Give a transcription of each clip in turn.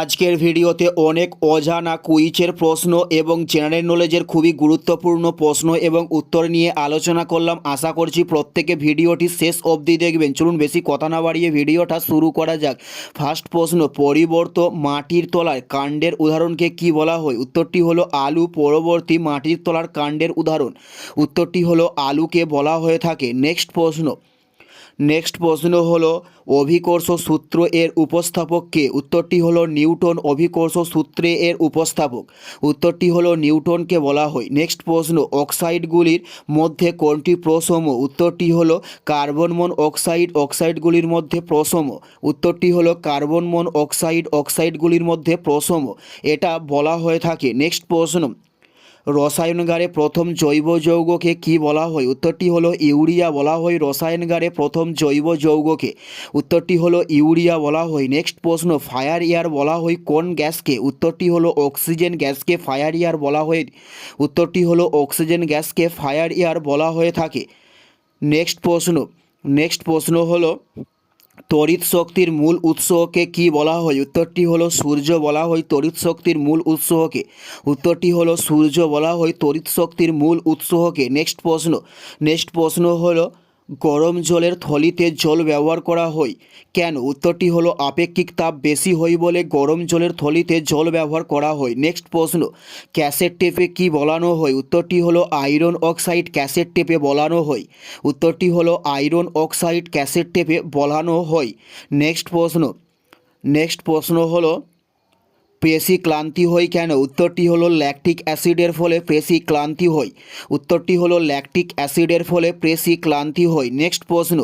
আজকের ভিডিওতে অনেক অজানা কুইজের প্রশ্ন এবং জেনারেল নলেজের খুবই গুরুত্বপূর্ণ প্রশ্ন এবং উত্তর নিয়ে আলোচনা করলাম। আশা করছি প্রত্যেকে ভিডিওটি শেষ অবধি দেখবেন। চলুন বেশি কথা না বাড়িয়ে ভিডিওটা শুরু করা যাক। ফার্স্ট প্রশ্ন, পরিবর্ত মাটির তলার কাণ্ডের উদাহরণকে কি বলা হয়? উত্তরটি হলো আলু পরবর্তী মাটির তলার কাণ্ডের উদাহরণ। উত্তরটি হলো আলুকে বলা হয়ে থাকে। নেক্সট প্রশ্ন নেক্সট প্রশ্ন হলো, অভিকর্ষ সূত্র এর উপস্থাপক কে উত্তরটি হলো নিউটন অভিকর্ষ সূত্রে এর উপস্থাপক। উত্তরটি হলো নিউটনকে বলা হয়। নেক্সট প্রশ্ন, অক্সাইডগুলির মধ্যে কোনটি প্রসম? উত্তরটি হলো কার্বন মন অক্সাইড, অক্সাইডগুলির মধ্যে প্রসম। উত্তরটি হলো কার্বন মন অক্সাইড, অক্সাইডগুলির মধ্যে প্রসম। এটা বলা হয়ে থাকে। নেক্সট প্রশ্ন রসায়নগারে প্রথম জৈব যৌগকে কি বলা হয়? উত্তরটি হলো ইউরিয়া বলা হয় রসায়নগারে প্রথম জৈব যৌগকে উত্তরটি হলো ইউরিয়া বলা হয়। নেক্সট প্রশ্ন, ফায়ার ইয়ার বলা হয় কোন গ্যাসকে? উত্তরটি হলো অক্সিজেন গ্যাসকে ফায়ার ইয়ার বলা হয়। উত্তরটি হলো অক্সিজেন গ্যাসকে ফায়ার ইয়ার বলা হয়ে থাকে। নেক্সট প্রশ্ন নেক্সট প্রশ্ন হলো তড়িৎ শক্তির মূল উৎসকে কি বলা হয়? উত্তরটি হলো সূর্য বলা হয় তড়িৎ শক্তির মূল উৎসকে। উত্তরটি হলো সূর্য বলা হয় তড়িৎ শক্তির মূল উৎসকে। নেক্সট প্রশ্ন। নেক্সট প্রশ্ন হলো গরম জলের থলিতে জল ব্যবহার করা হয়। কেন? উত্তরটি হলো, আপেক্ষিক তাপ বেশি হয় বলে গরম জলের থলিতে জল ব্যবহার করা হয়। নেক্সট প্রশ্ন, ক্যাসেট টেপে কি বলানো হয়? উত্তরটি হলো, আয়রন অক্সাইড ক্যাসেট টেপে বলানো হয়। উত্তরটি হলো, আয়রন অক্সাইড ক্যাসেট টেপে বলানো হয়। নেক্সট প্রশ্ন নেক্সট প্রশ্ন হলো পেশি ক্লান্তি হয় কেন? উত্তরটি হলো ল্যাকটিক অ্যাসিডের ফলে পেশি ক্লান্তি হয় উত্তরটি হলো ল্যাকটিক অ্যাসিডের ফলে পেশি ক্লান্তি হয় নেক্সট প্রশ্ন,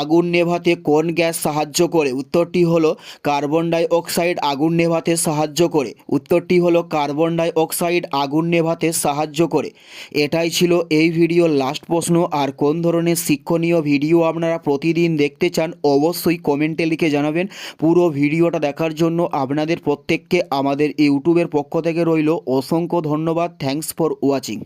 আগুন নেভাতে কোন গ্যাস সাহায্য করে? উত্তরটি হলো কার্বন ডাই অক্সাইড আগুন নেভাতে সাহায্য করে। উত্তরটি হলো কার্বন ডাই অক্সাইড আগুন নেভাতে সাহায্য করে। এটাই ছিল এই ভিডিওর লাস্ট প্রশ্ন। আর কোন ধরনের শিক্ষণীয় ভিডিও আপনারা প্রতিদিন দেখতে চান, অবশ্যই কমেন্টে লিখে জানাবেন। পুরো ভিডিওটা দেখার জন্য আপনাদের প্রত্যেককে আমাদের ইউটিউবের পক্ষ থেকে রইল অসংখ্য ধন্যবাদ। Thanks for watching